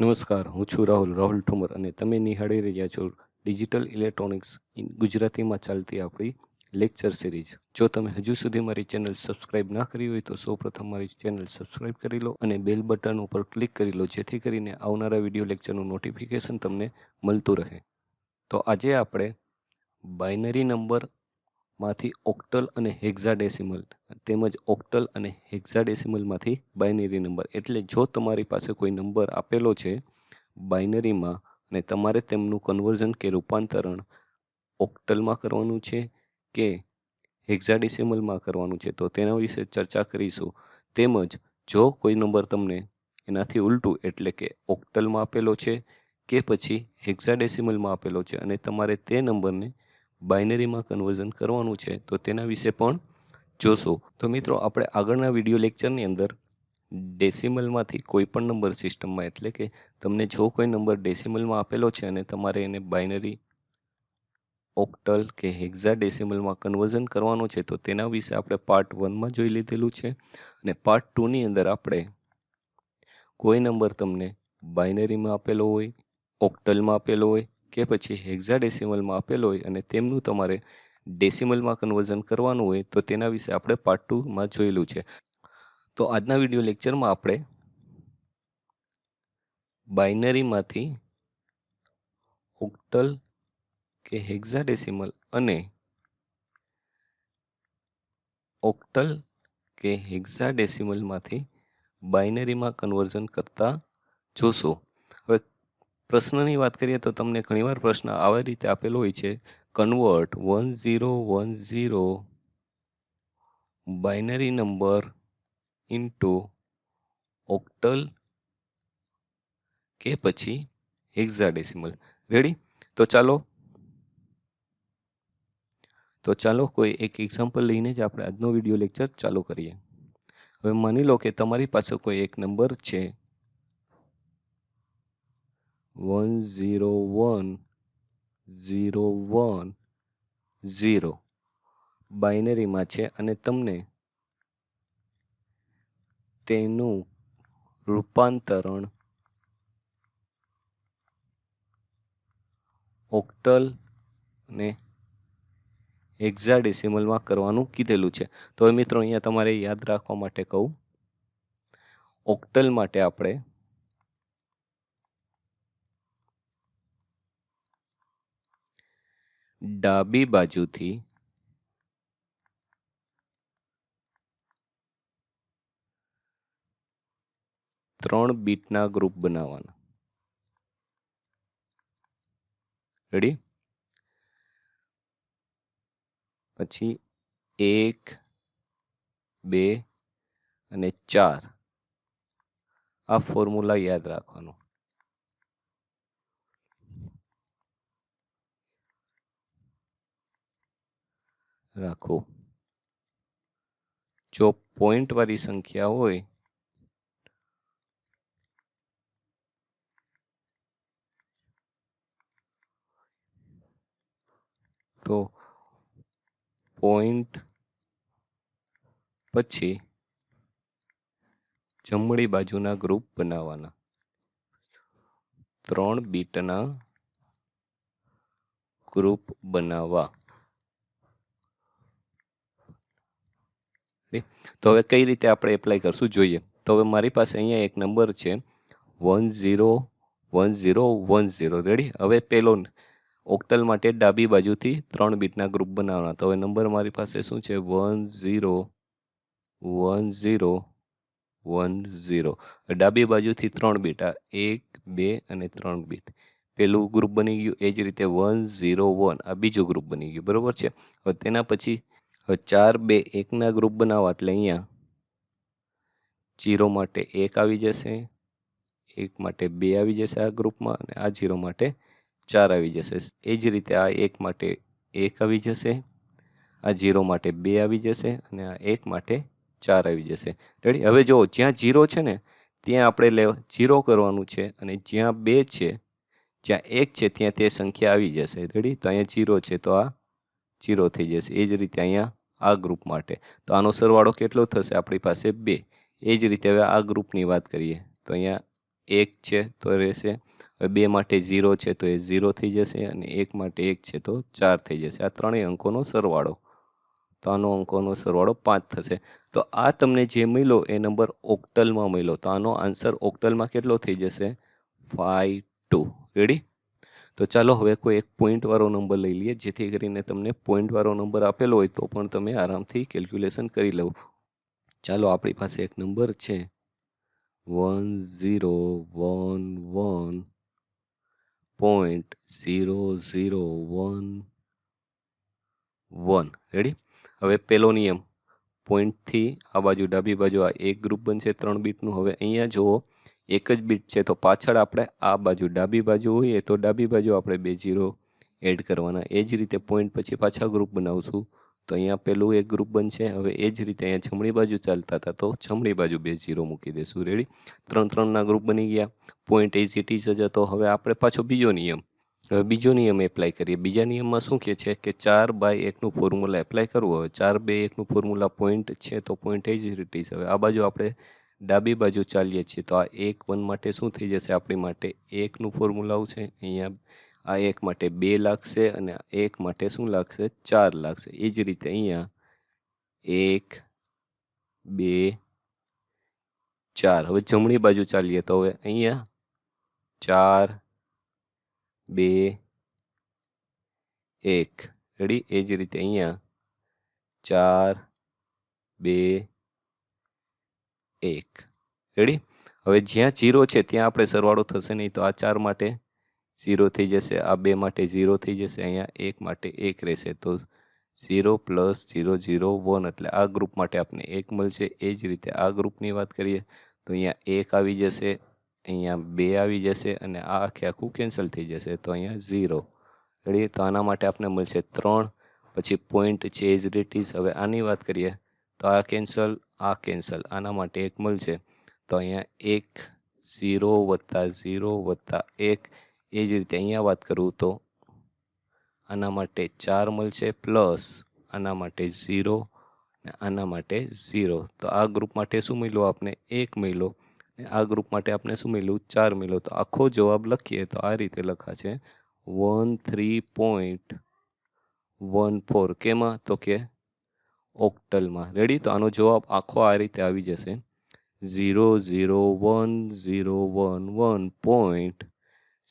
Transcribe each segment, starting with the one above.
નમસ્કાર, હું છું રાહુલ રાહુલ ઠુમર અને તમે નિહાળી રહ્યા છો ડિજિટલ ઇલેક્ટ્રોનિક્સ ઇન ગુજરાતીમાં ચાલતી આપણી લેક્ચર સિરીઝ. જો તમે હજુ સુધી મારી ચેનલ સબસ્ક્રાઇબ ના કરી હોય તો સૌપ્રથમ મારી ચેનલ સબસ્ક્રાઇબ કરી લો અને બેલ બટન ઉપર ક્લિક કરી લો, જેથી કરીને આવનારા વીડિયો લેક્ચરનું નોટિફિકેશન તમને મળતું રહે. તો આજે આપણે બાઇનરી નંબરમાંથી ઓક્ટલ અને હેક્ઝાડેસિમલ, તેમજ ઓક્ટલ અને હેક્ઝાડેસિમલમાંથી બાઇનરી નંબર. એટલે જો તમારી પાસે કોઈ નંબર આપેલો છે બાઇનરીમાં અને તમારે તેમનું કન્વર્ઝન કે રૂપાંતરણ ઓક્ટલમાં કરવાનું છે કે હેક્ઝાડેસિમલમાં કરવાનું છે, તો તેના વિશે ચર્ચા કરીશું. તેમજ જો કોઈ નંબર તમને એનાથી ઉલટું એટલે કે ઓક્ટલમાં આપેલો છે કે પછી હેક્ઝાડેસિમલમાં આપેલો છે અને તમારે તે નંબરને બાઇનરીમાં કન્વર્ઝન કરવાનું છે, તો તેના વિશે પણ જોશો. તો મિત્રો, આપણે આગળના વીડિયો લેક્ચરની અંદર ડેસિમલમાંથી કોઈ પણ નંબર સિસ્ટમમાં, એટલે કે તમને જો કોઈ નંબર ડેસિમલમાં આપેલો છે અને તમારે એને બાઇનરી, ઓક્ટલ કે હેક્ઝા ડેસિમલમાં કન્વર્ઝન કરવાનું છે, તો તેના વિશે આપણે પાર્ટ વનમાં જોઈ લીધેલું છે. અને પાર્ટ ટુની અંદર આપણે કોઈ નંબર તમને બાઇનરીમાં આપેલો હોય, ઓક્ટલમાં આપેલો હોય કે પછી હેક્ઝાડેસિમલમાં આપેલો હોય અને તેમનું તમારે ડેસિમલમાં કન્વર્ઝન કરવાનું હોય તો તેના વિશે આપણે પાર્ટ ટુમાં જોયેલું છે. તો આજના વીડિયો લેક્ચરમાં આપણે બાઇનરીમાંથી ઓક્ટલ કે હેક્ઝાડેસિમલ અને ઓક્ટલ કે હેક્ઝાડેસિમલમાંથી બાઇનરીમાં કન્વર્ઝન કરતા જોશો. પ્રશ્નની વાત કરીએ તો તમને ઘણીવાર પ્રશ્ન આવી રીતે આપેલો હોય છે. Convert one zero one zero binary number into octal કે પછી હેક્ઝાડેસિમલ રેડી તો ચાલો તો ચાલો કોઈ એક એક્ઝામ્પલ લઈને જ આપણે આજનો વીડિયો લેક્ચર ચાલુ કરીએ. હવે માની લો કે તમારી પાસે કોઈ એક નંબર છે. One zero one zero one zero બાઇનરીમાં છે અને તમને તેનું રૂપાંતરણ ઓક્ટલ અને એક્ઝાડેસિમલમાં કરવાનું કીધેલું છે. તો મિત્રો અહીંયા તમારે યાદ રાખવા માટે કહું. ઓક્ટલ માટે આપણે ડાબી બાજુથી ત્રણ બીટના ગ્રુપ બનાવવાના. રેડી પછી એક, બે અને ચાર. આ ફોર્મ્યુલા યાદ રાખવાનું. રાખો. જો પોઈન્ટ વાળી સંખ્યા હોય, તો પોઈન્ટ પછી જમણી બાજુના ગ્રુપ બનાવવાના. ત્રણ બીટના ગ્રુપ બનાવવા. તો હવે કઈ રીતે આપણે એપ્લાય કરશું જોઈએ? તો હવે મારી પાસે અહીંયા એક નંબર છે. One zero one zero one zero ready હવે પેલો ઓક્ટલ માટે ડાબી બાજુથી ત્રણ બીટના ગ્રુપ બનાવવાના. તો હવે નંબર મારી પાસે શું છે? One zero one zero one zero ડાબી બાજુથી ત્રણ બીટ. આ એક, બે અને ત્રણ બીટ. પેલું ગ્રુપ બની ગયું એ જ રીતે વન ઝીરો વન આ બીજું ગ્રુપ બની ગયું. બરાબર છે? હવે તેના પછી ચાર બે એકના ગ્રુપ બનાવવા એટલે અહીંયા જીરો માટે એક આવી જશે, એક માટે બે આવી જશે આ ગ્રુપમાં અને આ જીરો માટે ચાર આવી જશે. એ જ રીતે આ એક માટે એક આવી જશે, આ જીરો માટે બે આવી જશે અને આ એક માટે ચાર આવી જશે. રેડી હવે જો જ્યાં જીરો છે ને, ત્યાં આપણે લે જીરો કરવાનું છે અને જ્યાં બે છે, જ્યાં એક છે, ત્યાં તે સંખ્યા આવી જશે. રેડી તો અહીંયા જીરો છે, તો આ જીરો થઈ જશે. એ જ રીતે અહીંયા આ ગ્રુપ માટે. તો આનો સરવાળો કેટલો થશે? આપણી પાસે બે. એ જ રીતે હવે આ ગ્રુપની વાત કરીએ. તો અહીંયા એક છે તો રહેશે. હવે બે માટે ઝીરો છે તો એ ઝીરો થઈ જશે અને એક માટે એક છે તો ચાર થઈ જશે. આ ત્રણેય અંકોનો સરવાળો. તો આનો અંકોનો સરવાળો પાંચ થશે. તો આ તમને જે મળ્યો એ નંબર ઓક્ટલમાં મળ્યો. તો આનો આન્સર ઓક્ટલમાં કેટલો થઈ જશે? ફાઈવ ટુ રેડી તો ચાલો હવે કોઈ એક પોઈન્ટવાળો નંબર લઈ લઈએ. જેથી કરીને તમને પોઈન્ટવાળો નંબર આપેલો હોય તો પણ તમે આરામથી કેલ્ક્યુલેશન કરી લો. ચાલો આપણી પાસે એક નંબર છે. One zero one one point zero zero one one. Ready હવે પહેલો નિયમ. પોઈન્ટથી આ બાજુ ડાબી બાજુ આ એક ગ્રુપ બનશે ત્રણ બીટનું હવે અહીંયા જુઓ. એક જ બીટ છે. તો પાછળ આપણે આ બાજુ ડાબી બાજુ હોઈએ તો ડાબી બાજુ આપણે બે જીરો એડ કરવાના. એ જ રીતે પોઈન્ટ પછી પાછા ગ્રુપ બનાવશું. તો અહીંયા પેલું એક ગ્રુપ બનશે. હવે એ જ રીતે અહીંયા જમણી બાજુ ચાલતા હતા તો જમણી બાજુ બે જીરો મૂકી દઈશું રેડી ત્રણ ત્રણના ગ્રુપ બની ગયા. પોઈન્ટ એઝ ઇટ જ હતો. હવે આપણે પાછો બીજો નિયમ. હવે બીજો નિયમ એપ્લાય કરીએ. બીજા નિયમમાં શું કહે છે કે ચાર બાય એકનું ફોર્મ્યુલા એપ્લાય કરવું. હવે ચાર બે એકનું ફોર્મ્યુલા પોઈન્ટ છે તો પોઈન્ટ એ જ રીતે હવે આ બાજુ આપણે ડાબી બાજુ ચાલીએ છીએ. તો આ એક વન માટે શું થઈ જશે? આપણી માટે એકનું ફોર્મ્યુલા આવશે. અહીંયા આ એક માટે બે લાગશે અને એક માટે શું લાગશે? ચાર લાગશે. એ જ રીતે અહીંયા એક, બે, ચાર. હવે જમણી બાજુ ચાલીએ તો હવે અહીંયા ચાર, બે, એક. રેડી એ જ રીતે અહીંયા ચાર, બે એક. રેડી હવે જ્યાં જીરો છે, ત્યાં આપણે સરવાળો થશે નહીં, તો આ ચાર માટે ઝીરો થઈ જશે, આ બે માટે ઝીરો થઈ જશે, અહીંયા એક માટે એક રહેશે. તો zero plus zero zero one એટલે આ ગ્રુપ માટે આપણે એક મળશે. એ જ રીતે આ ગ્રુપની વાત કરીએ, તો અહીંયા એક આવી જશે, અહીંયા બે આવી જશે, અને આ આખે આખું કેન્સલ થઈ જશે, તો અહીંયા ઝીરો રેડી તો આના માટે આપણે મળશે ત્રણ, પછી પોઈન્ટ છે એઝ ઇટ ઇઝ હવે આની વાત કરીએ, તો આ કેન્સલ આ કેન્સલ. આના માટે એક મળશે તો અહીંયા એક, ઝીરો વત્તા ઝીરો વત્તા એક, એ જ રીતે અહીંયા વાત કરું તો આના માટે ચાર મળશે પ્લસ આના માટે ઝીરો ને આના માટે ઝીરો. તો આ ગ્રુપ માટે શું મળ્યું આપને? એક મળ્યો. આ ગ્રુપ માટે આપણે શું મળ્યું? ચાર મળ્યો. તો આખો જવાબ લખીએ તો આ રીતે લખાશે. One three point one four. કેમાં? તો કે ઓક્ટલમાં. રેડી તો આનો જવાબ આખો આ રીતે આવી જશે. Zero zero one zero one one point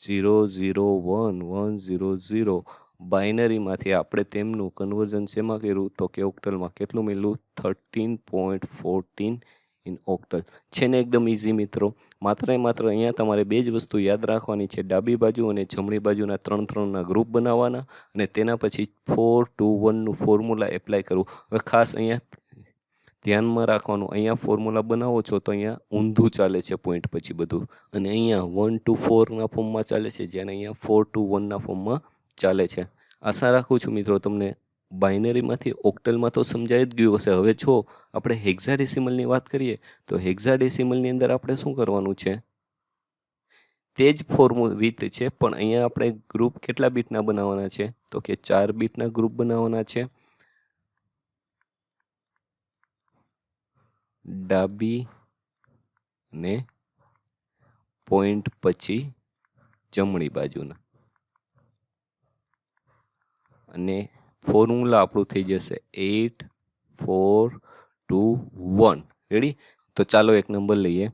zero zero one one zero zero બાઇનરીમાંથી આપણે તેમનું કન્વર્ઝન શેમાં કર્યું? તો કે ઓક્ટલમાં કેટલું મળ્યું? Thirteen point fourteen in octal છે ને એકદમ ઇઝી મિત્રો. માત્ર માત્ર અહીંયા તમારે બે જ વસ્તુ યાદ રાખવાની છે. ડાબી બાજુ અને જમણી બાજુના ત્રણ ત્રણના ગ્રુપ બનાવવાના અને તેના પછી ફોર ટુ વનનું ફોર્મ્યુલા એપ્લાય કરવું. હવે ખાસ અહીંયા ધ્યાનમાં રાખવાનું. અહીંયા ફોર્મ્યુલા બનાવો છો તો અહીંયા ઊંધું ચાલે છે પોઈન્ટ પછી બધું. અને અહીંયા વન ટુ ફોરના ફોર્મમાં ચાલે છે જ્યારે અહીંયા ફોર ટુ વનના ફોર્મમાં ચાલે છે. આશા રાખું છું મિત્રો તમને બાઇનરીમાંથી ઓક્ટલમાં તો સમજાઈ જ ગયું હશે. હવે જો આપણે હેક્ઝાડેસિમલની વાત કરીએ, તો હેક્ઝાડેસિમલની અંદર આપણે શું કરવાનું છે? તે જ ફોર્મુ રીત છે, પણ અહીંયા આપણે ગ્રુપ કેટલા બીટના બનાવવાના છે? તો કે ચાર બીટના ગ્રુપ બનાવવાના છે. ડાબી ને પોઈન્ટ પછી જમણી બાજુના. અને ફોર્મ્યુલા આપણું થઈ જશે eight four two one. Ready તો ચાલો એક નંબર લઈએ.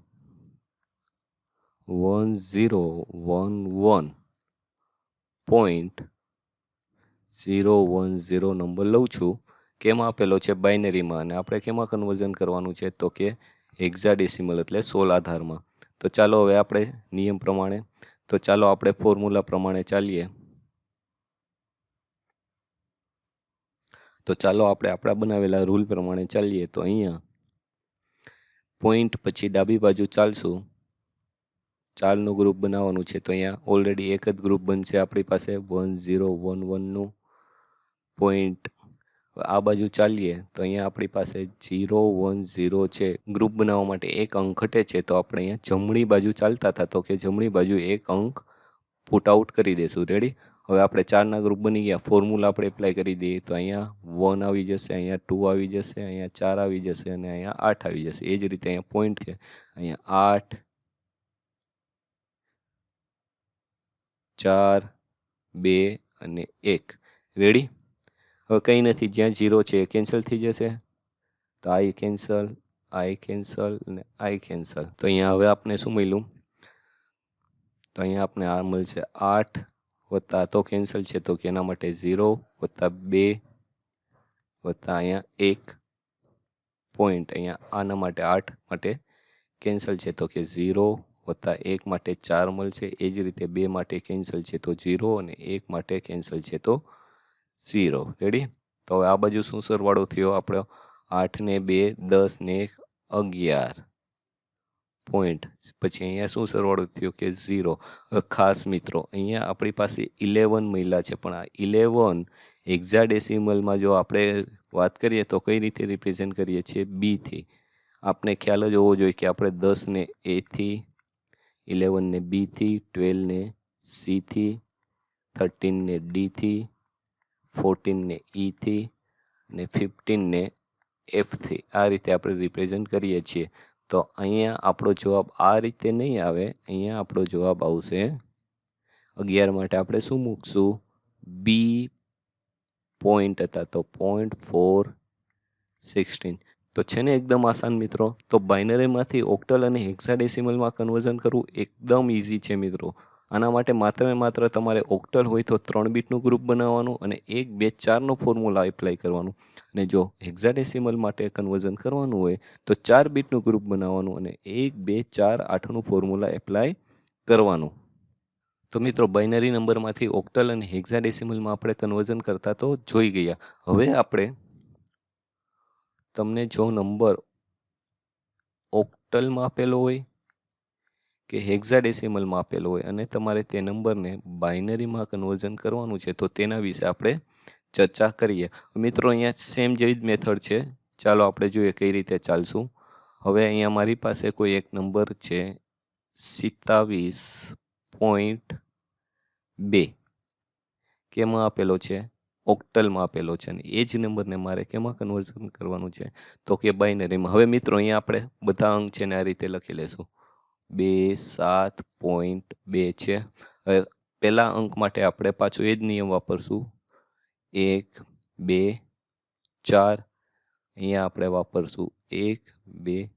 One zero one one point zero one zero number લઉં છું. કેમાં આપેલો છે બાઇનરીમાં અને આપણે કેમાં કન્વર્ઝન કરવાનું છે? તો કે એક્ઝાડેસિમલ એટલે સોલ આધારમાં તો ચાલો હવે આપણે નિયમ પ્રમાણે, તો ચાલો આપણે ફોર્મ્યુલા પ્રમાણે ચાલીએ. તો ચાલો આપણે આપણા બનાવેલા રૂલ પ્રમાણે ચાલીએ. તો અહીંયા પોઈન્ટ પછી ડાબી બાજુ ચાલશું. ચાલનું ગ્રુપ બનાવવાનું છે. તો અહીંયા ઓલરેડી એક જ ગ્રુપ બનશે આપણી પાસે. વન ઝીરો વન વનનું પોઈન્ટ આ બાજુ ચાલીએ. તો અહીંયા આપણી પાસે ઝીરો વન ઝીરો છે. ગ્રુપ બનાવવા માટે એક અંક ઘટે છે. તો આપણે અહીંયા જમણી બાજુ ચાલતા હતા. તો કે જમણી બાજુ એક અંક પુટ આઉટ કરી દઈશું રેડી હવે આપણે ચારના ગ્રુપ બની ગયા. ફોર્મ્યુલા આપણે એપ્લાય કરી દઈએ તો અહીંયા વન આવી જશે, અહીંયા ટુ આવી જશે, અહીંયા ચાર આવી જશે અને અહીંયા આઠ આવી જશે. એ જ રીતે અહીંયા પોઈન્ટ છે. અહીંયા આઠ, ચાર, બે અને એક. રેડી હવે કંઈ નથી. જ્યાં જીરો છે એ કેન્સલ થઈ જશે. તો આઈ કેન્સલ આઈ કેન્સલ અને આઈ કેન્સલ તો અહીંયા હવે આપણે શું મળ્યું? તો અહીંયા આપણે આ મળશે આઠ વત્તા તો કેન્સલ છે, તો કે એના માટે ઝીરો વત્તા બે વત્તા અહીંયા એક પોઈન્ટ અહીંયા આના માટે આઠ માટે કેન્સલ છે, તો કે ઝીરો વત્તા એક માટે ચાર મળશે. એ જ રીતે બે માટે કેન્સલ છે, તો ઝીરો અને એક માટે કેન્સલ છે, તો ઝીરો રેડી તો હવે આ બાજુ શું સરવાળો થયો? આપણો આઠ ને બે, દસ ને એક, અગિયાર. પોઈન્ટ પછી અહીંયા શું સરવાળો થયો કે ઝીરો ખાસ મિત્રો, અહીંયા આપણી પાસે ઇલેવન મહિલા છે, પણ આ ઇલેવન એક્ઝાડેસિમલમાં જો આપણે વાત કરીએ તો કઈ રીતે રિપ્રેઝેન્ટ કરીએ છીએ? બીથી આપણે ખ્યાલ જ હોવો જોઈએ કે આપણે દસને એથી ઇલેવનને બીથી ટ્વેલ્વને સીથી થર્ટીનને ડીથી ફોર્ટીનને ઈથી અને ફિફ્ટીનને એફથી આ રીતે આપણે રિપ્રેઝેન્ટ કરીએ છીએ. તો અહીંયા આપણો જવાબ આ રીતે નહીં આવે. અહીંયા આપણો જવાબ આવશે અગિયાર માટે આપણે શું મૂકશું? બી પોઈન્ટ હતા તો પોઈન્ટ ફોર સિક્સટીન તો છે ને એકદમ આસાન મિત્રો? તો બાઇનરીમાંથી ઓક્ટલ અને હેક્સાડેસિમલમાં કન્વર્ઝન કરવું એકદમ ઇઝી છે મિત્રો. આના માટે માત્ર ને માત્ર તમારે ઓક્ટલ હોય તો ત્રણ બીટનું ગ્રુપ બનાવવાનું અને એક, બે, ચારનો ફોર્મ્યુલા એપ્લાય કરવાનું. અને જો હેક્ઝાડેસિમલ માટે કન્વર્ઝન કરવાનું હોય તો ચાર બીટનું ગ્રુપ બનાવવાનું અને એક, બે, ચાર, આઠનું ફોર્મ્યુલા એપ્લાય કરવાનું. તો મિત્રો, બાઇનરી નંબરમાંથી ઓક્ટલ અને હેક્ઝાડેસિમલમાં આપણે કન્વર્ઝન કરતા તો જોઈ ગયા. હવે આપણે તમને જો નંબર ઓક્ટલમાં આપેલો હોય કે હેક્ઝાડેસિમલમાં આપેલો હોય અને તમારે તે નંબરને બાઇનરીમાં કન્વર્ઝન કરવાનું છે, તો તેના વિશે આપણે ચર્ચા કરીએ. મિત્રો, અહીંયા સેમ જેવી જ મેથડ છે. ચાલો આપણે જોઈએ કઈ રીતે ચાલશું. હવે અહીંયા મારી પાસે કોઈ એક નંબર છે સિત્તાવીસ પોઈન્ટ બે, કેમાં આપેલો છે? ઓક્ટલમાં આપેલો છે અને એ જ નંબરને મારે કેમાં કન્વર્ઝન કરવાનું છે? તો કે બાઇનરીમાં. હવે મિત્રો, અહીંયા આપણે બધા અંક છે ને આ રીતે લખી લેશું. બે સાત પોઈન્ટ બે છે. હવે પહેલા અંક માટે આપણે પાછો એ જ નિયમ વાપરશું. એક, બે, ચાર. અહીંયા આપણે વાપરશું એક, બે,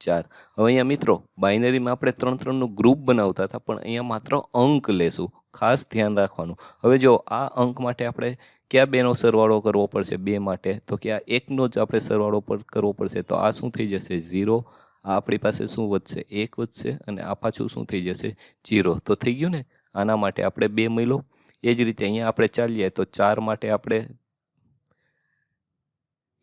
ચાર. હવે અહીંયા મિત્રો બાઇનરીમાં આપણે ત્રણ ત્રણનું ગ્રુપ બનાવતા હતા, પણ અહીંયા માત્ર અંક લેશું. ખાસ ધ્યાન રાખવાનું. હવે જો આ અંક માટે આપણે કયા બેનો સરવાળો કરવો પડશે બે માટે, તો કે આ એકનો જ આપણે સરવાળો પર કરવો પડશે, તો આ શું થઈ જશે? ઝીરો. આ આપણી પાસે શું વધશે? એક વધશે અને આ પાછું શું થઈ જશે? જીરો તો થઈ ગયું ને? આના માટે આપણે બે મહિલો. એ જ રીતે અહીંયા આપણે ચાલીએ તો ચાર માટે આપણે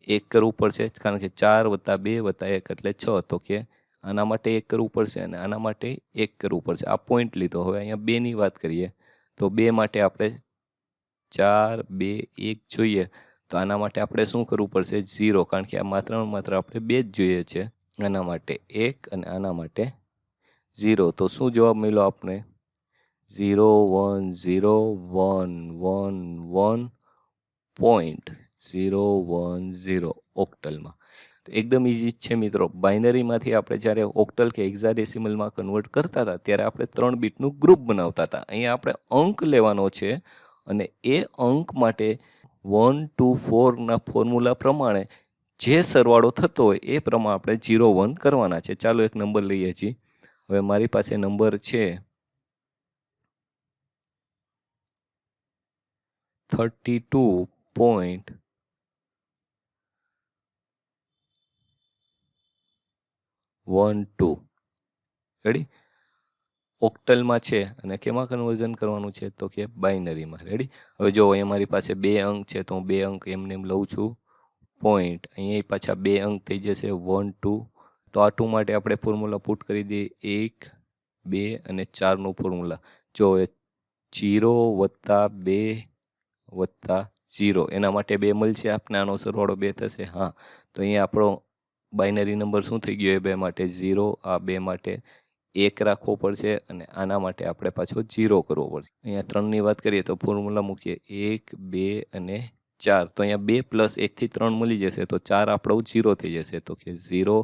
એક કરવું પડશે કારણ કે ચાર વત્તા બે વત્તા એક એટલે છ. તો કે આના માટે એક કરવું પડશે અને આના માટે એક કરવું પડશે. આ પોઈન્ટ લીધો. હવે અહીંયા બેની વાત કરીએ તો બે માટે આપણે ચાર, બે, એક જોઈએ. તો આના માટે આપણે શું કરવું પડશે? ઝીરો. કારણ કે આ માત્ર માત્ર આપણે બે જ જોઈએ છે. આના માટે એક અને આના માટે ઝીરો. તો શું જવાબ મળ્યો આપણે zero one zero one one one point zero one zero ઓક્ટલમાં. તો એકદમ ઇઝી છે મિત્રો. બાઇનરીમાંથી આપણે જ્યારે ઓક્ટલ કે એક્ઝાડેસિમલમાં કન્વર્ટ કરતા હતા, ત્યારે આપણે ત્રણ બીટનું ગ્રુપ બનાવતા હતા. અહીંયા આપણે અંક લેવાનો છે અને એ અંક માટે વન ટુ ફોરના ફોર્મ્યુલા પ્રમાણે જે સરવાળો થતો હોય એ પ્રમાણે આપણે જીરો વન કરવાના છે. ચાલો એક નંબર લઈએ છીએ હવે મારી પાસે નંબર છે thirty two point one two ready ઓક્ટલમાં છે અને કેમાં કન્વર્ઝન કરવાનું છે તો કે બાઇનરીમાં રેડી હવે જો અહીંયા મારી પાસે બે અંક છે તો હું બે અંક એમને એમ લઉં છું. પોઈન્ટ અહીંયા પાછા બે અંક થઈ જશે. વન ટુ તો આ ટુ માટે આપણે ફોર્મ્યુલા પુટ કરી દઈએ. એક, બે અને ચારનું ફોર્મ્યુલા જો જીરો વત્તા બે વત્તા ઝીરો એના માટે બે મળશે. આપને આનો સરવાળો બે થશે. હા. તો અહીંયા આપણો બાઇનરી નંબર શું થઈ ગયો? એ બે માટે ઝીરો આ બે માટે એક રાખવો પડશે અને આના માટે આપણે પાછો ઝીરો કરવો પડશે. અહીંયા ત્રણની વાત કરીએ તો ફોર્મ્યુલા મૂકીએ. એક, બે અને ચાર, તો અહીંયા બે પ્લસ એકથી ત્રણ મળી જશે, તો ચાર આપણો ઝીરો થઈ જશે. તો કે ઝીરો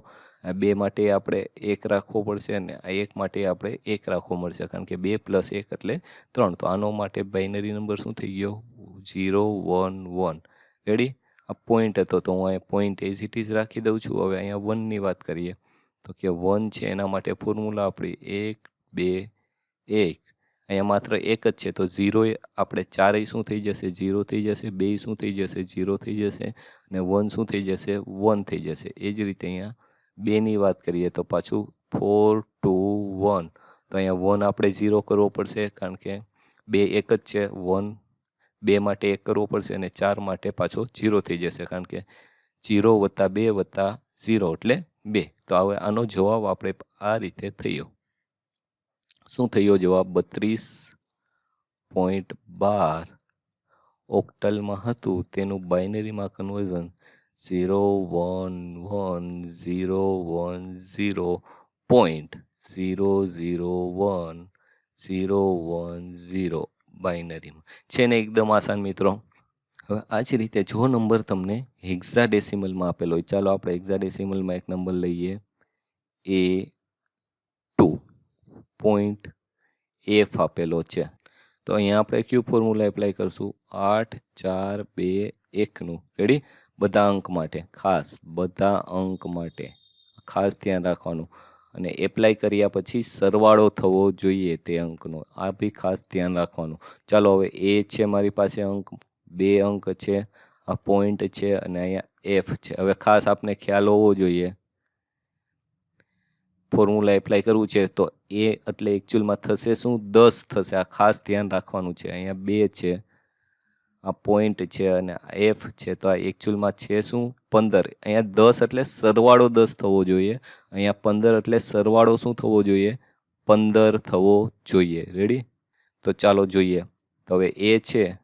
આ બે માટે આપણે એક રાખવો પડશે અને આ એક માટે આપણે એક રાખવો મળશે, કારણ કે બે પ્લસ એક એટલે ત્રણ. તો આનો માટે બાઇનરી નંબર શું થઈ ગયો? ઝીરો વન વન રેડી આ પોઈન્ટ હતો, તો હું અહીંયા પોઈન્ટ એઝ ઇટ ઇઝ રાખી દઉં છું. હવે અહીંયા વનની વાત કરીએ. તો કે વન છે, એના માટે ફોર્મ્યુલા આપણી એક, બે, એક. અહીંયા માત્ર એક જ છે, તો ઝીરો આપણે ચારેય શું થઈ જશે? ઝીરો થઈ જશે, બે શું થઈ જશે? ઝીરો થઈ જશે અને વન શું થઈ જશે? વન થઈ જશે. એ જ રીતે અહીંયા બેની વાત કરીએ તો પાછું ફોર, ટુ, વન. તો અહીંયા વન આપણે ઝીરો કરવો પડશે કારણ કે બે એક જ છે, વન બે માટે એક કરવો પડશે અને ચાર માટે પાછો ઝીરો થઈ જશે કારણ કે ઝીરો વત્તા બે વત્તા ઝીરો એટલે બે. તો હવે આનો જવાબ આપણે આ રીતે થયો. શું થયો જવાબ? બત્રીસ પોઈન્ટ બાર ઓક્ટલમાં હતું. તેનું બાઇનરીમાં conversion zero one one zero one zero point zero zero one zero one zero બાઇનરીમાં છે ને એકદમ આસાન મિત્રો? હવે આ જ રીતે જો નંબર તમને હેક્ઝા ડેસિમલમાં આપેલો હોય, ચાલો આપણે હેક્ઝા ડેસિમલમાં એક નંબર લઈએ. એ ટુ. પોઈન્ટ એફ આપેલો છે. તો અહીંયા આપણે ક્યુ ફોર્મ્યુલા એપ્લાય કરશું? આઠ, ચાર, બે, એકનું. રેડી બધા અંક માટે. ખાસ, બધા અંક માટે. ખાસ ધ્યાન રાખવાનું. અને એપ્લાય કર્યા પછી સરવાળો થવો જોઈએ તે અંકનો. આ બી ખાસ ધ્યાન રાખવાનું. ચાલો, હવે એ છે મારી પાસે અંક, બે અંક છે, આ પોઈન્ટ છે અને અહીંયા એફ છે. હવે ખાસ આપને ખ્યાલ હોવો જોઈએ. ફોર્મ્યુલા એપ્લાય કરવું છે, તો એ એટલે એકચ્યુઅલમાં થશે શું? દસ થશે. આ ખાસ ધ્યાન રાખવાનું છે. અહીંયા બે છે, આ પોઈન્ટ છે અને એફ છે. તો આ એકચ્યુઅલમાં છે શું? પંદર. અહીંયા દસ એટલે સરવાળો દસ થવો જોઈએ. અહીંયા પંદર એટલે સરવાળો શું થવો જોઈએ? પંદર થવો જોઈએ. રેડી તો ચાલો જોઈએ. તો હવે એ છે.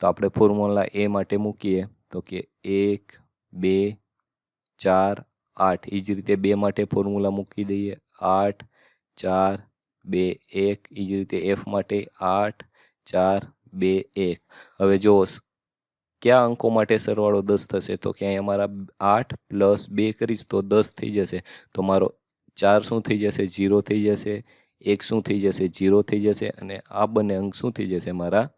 તો આપણે ફોર્મ્યુલા એ માટે મૂકીએ. તો કે એક, બે, ચાર આઠ. એ જ રીતે બે માટે ફોર્મ્યુલા મૂકી દઈએ. આઠ, ચાર, બે, એક. એ જ રીતે એફ માટે આઠ, ચાર, બે, એક. હવે જો કયા અંકો માટે સરવાળો દસ થશે? તો ક્યાંય અમારા મારા આઠ પ્લસ બે કરીશ તો દસ થઈ જશે. તો મારો ચાર શું થઈ જશે? જીરો થઈ જશે. એક શું થઈ જશે? જીરો થઈ જશે. અને આ બંને અંક શું થઈ જશે? મારા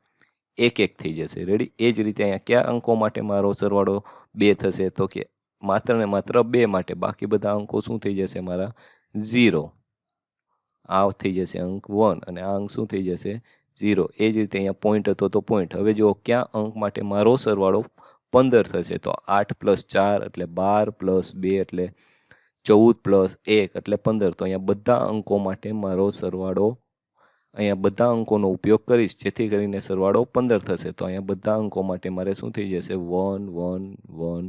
એક એક થઈ જશે. રેડી એ જ રીતે અહીંયા કયા અંકો માટે મારો સરવાળો બે થશે? તો કે માત્ર ને માત્ર બે માટે. બાકી બધા અંકો શું થઈ જશે મારા? ઝીરો આ થઈ જશે અંક વન અને આ અંક શું થઈ જશે? ઝીરો એ જ રીતે અહીંયા પોઈન્ટ હતો તો પોઈન્ટ હવે જો ક્યાં અંક માટે મારો સરવાળો પંદર થશે. તો આઠ પ્લસ ચાર એટલે બાર પ્લસ બે એટલે ચૌદ પ્લસ એક એટલે પંદર. તો અહીંયા બધા અંકો માટે મારો સરવાળો અહીંયા બધા અંકોનો ઉપયોગ કરીશ. જેથી કરીને સરવાળો પંદર થશે. તો અહીંયા બધા અંકો માટે મારે શું થઈ જશે? વન વન વન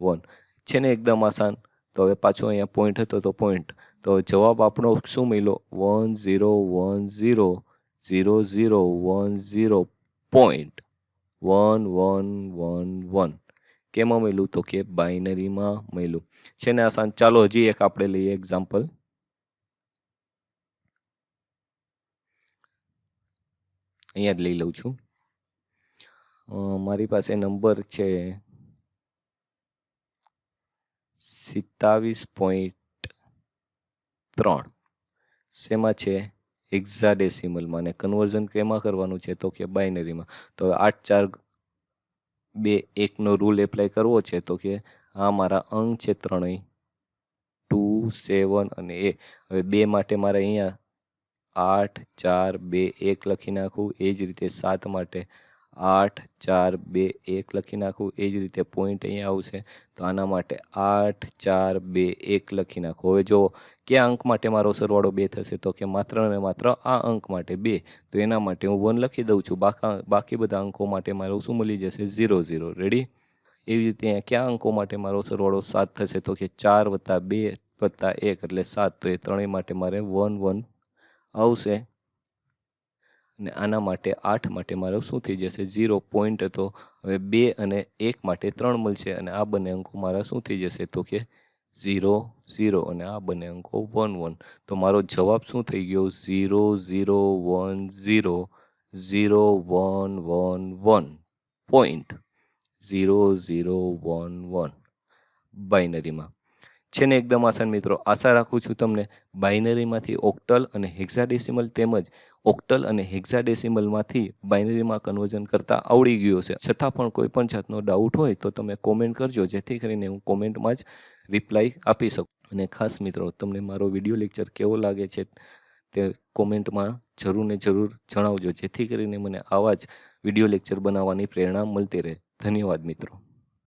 વન છે ને એકદમ આસાન. તો હવે પાછો અહીંયા પોઈન્ટ હતો તો પોઈન્ટ તો જવાબ આપણો શું મળ્યો? One zero one zero zero zero one zero point one one one one કેમાં મળ્યું? તો કે બાઇનરીમાં મળ્યું. છે ને આસાન. ચાલો હજી એક આપણે લઈએ એક્ઝામ્પલ અહીંયા જ લઈ લઉં છું. મારી પાસે નંબર છે સિત્તાવીસ પોઈન્ટ ત્રણ. શેમાં છે? એક્ઝાડેસિમલમાં અને કન્વર્ઝન કેમાં કરવાનું છે? તો કે બાઇનરીમાં તો હવે આઠ ચાર બે એકનો રૂલ એપ્લાય કરવો છે, તો કે આ મારા અંક છે ત્રણેય. ટુ, સેવન અને એ. હવે બે માટે મારે અહીંયા આઠ, ચાર, બે, એક લખી નાખું. એ જ રીતે સાત માટે આઠ, ચાર, બે, એક લખી નાખું. એ જ રીતે પોઈન્ટ અહીંયા આવશે. તો આના માટે આઠ, ચાર, બે, એક લખી નાખું. હવે જો કયા અંક માટે મારો સરવાળો બે થશે? તો કે માત્ર ને માત્ર આ અંક માટે બે. તો એના માટે હું વન લખી દઉં છું. બાકા, બાકી બધા અંકો માટે મારું શું મળી જશે? ઝીરો ઝીરો રેડી એવી રીતે અહીંયા કયા અંકો માટે મારો સરવાળો સાત થશે? તો કે ચાર વત્તા બે વત્તા એક એટલે સાત. તો એ ત્રણેય માટે મારે વન વન આવશે. અને આના માટે આઠ માટે મારો શું થઈ જશે? ઝીરો પોઈન્ટ હતો હવે બે અને એક માટે ત્રણ મળશે અને આ બંને અંકો મારા શું થઈ જશે? તો કે ઝીરો ઝીરો અને આ બંને અંકો વન વન. તો મારો જવાબ શું થઈ ગયો? Zero zero one zero zero one one one point. Zero zero one one. બાઇનરીમાં છે ને એકદમ આસાન મિત્રો, આશા રાખું છું તમને બાઇનરીમાંથી ઓક્ટલ અને હેક્ઝાડેસિમલ તેમજ ઓક્ટલ અને હેક્ઝાડેસિમલમાંથી બાઇનરીમાં કન્વર્ઝન કરતાં આવડી ગયું હશે. છતાં પણ કોઈ પણ જાતનો ડાઉટ હોય તો તમે કોમેન્ટ કરજો, જેથી કરીને હું કોમેન્ટમાં જ રિપ્લાય આપી શકું. અને ખાસ મિત્રો, તમને મારો વીડિયો લેક્ચર કેવો લાગે છે તે કોમેન્ટમાં જરૂર ને જરૂર જણાવજો, જેથી કરીને મને આવા જ વીડિયો લેક્ચર બનાવવાની પ્રેરણા મળતી રહે. ધન્યવાદ મિત્રો.